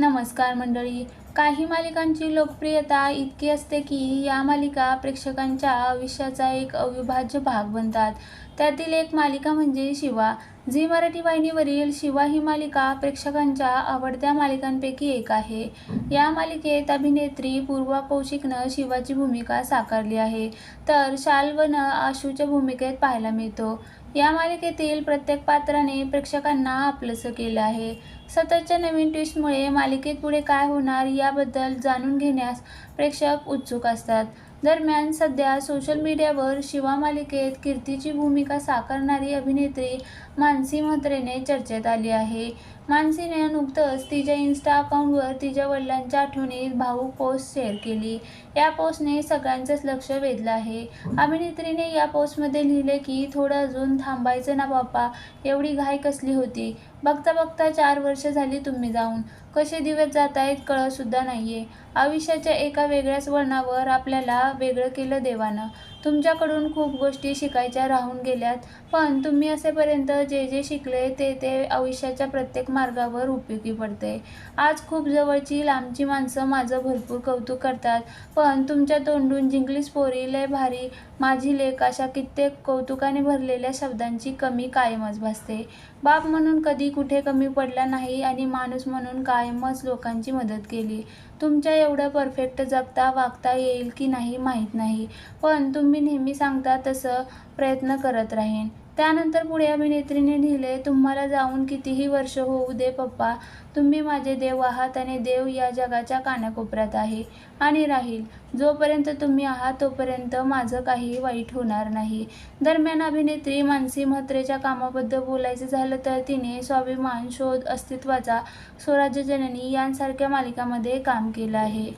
नमस्कार मंडळी. काही मालिकांची लोकप्रियता इतकी असते की या मालिका प्रेक्षकांच्या आयुष्याचा एक अविभाज्य भाग बनतात. त्यातील एक मालिका म्हणजे शिवा. झी मराठी वाहिनीवरील शिवा ही मालिका प्रेक्षकांच्या आवडत्या मालिकांपैकी एक आहे. या मालिकेत अभिनेत्री पूर्वा कौशिकनं शिवाची भूमिका साकारली आहे. तर शाल्वनं आशूच्या भूमिकेत पाहायला मिळतो. या मालिकेतील प्रत्येक पात्राने प्रेक्षकांना आपलंसं केलं आहे. सततच्या नवीन ट्विस्टमुळे मालिकेत पुढे काय होणार याबद्दल जाणून घेण्यास प्रेक्षक उत्सुक असतात. दरम्यान सध्या सोशल मीडियावर शिवा मालिकेत कीर्तीची भूमिका साकारणारी अभिनेत्री मानसी म्हात्रेने चर्चेत आली आहे. मानसीने नुकतंच तिच्या इन्स्टा अकाउंटवर तिच्या वडिलांच्या आठवणीत भावूक पोस्ट शेअर केली. या पोस्टने सगळ्यांचंच लक्ष वेधलं आहे. अभिनेत्रीने या पोस्टमध्ये लिहिले की थोडं अजून थांबायचं ना बाप्पा एवढी घाई कसली होती? बघता बघता चार वर्ष झाली तुम्ही जाऊन. कसे दिवस जात आहेत कळतसुद्धा नाही आहे आयुष्याच्या एका वेगळ्याच वळणावर आपल्याला वेगळं केलं देवानं. तुमच्याकडून खूप गोष्टी शिकायच्या राहून गेल्यात. पण तुम्ही असेपर्यंत जे जे शिकले ते ते आयुष्याच्या प्रत्येक मार्गावर उपयोगी पडते. आज खूप जवळची लांबची माणसं माझं भरपूर कौतुक करतात. पण तुमच्या तोंडून जिंकलीस पोरी लय भारी. माझी लेख अशा कित्येक कौतुकाने भरलेल्या शब्दांची कमी कायमच भासते. बाप म्हणून कधी कुठे कमी पडला नाही आणि माणूस म्हणून कायमच लोकांची मदत केली. तुमच्या एवढं परफेक्ट जगता वागता येईल की नाही माहीत नाही. पण तुम्ही नेहमी सांगता तसं प्रयत्न करत राहीन. त्यानंतर पुढे अभिनेत्रीने लिहिले तुम्हाला जाऊन कितीही वर्ष होऊ दे पप्पा. तुम्ही माझे देव आहात आणि देव या जगाच्या कानाकोपऱ्यात आहे आणि राहील. जोपर्यंत तुम्ही आहात तोपर्यंत माझं काही वाईट होणार नाही. दरम्यान अभिनेत्री मानसी म्हात्रेच्या कामाबद्दल बोलायचं झालं तर तिने स्वाभिमान शोध अस्तित्वाचा स्वराज्य जननी यांसारख्या मालिकामध्ये काम केलं आहे.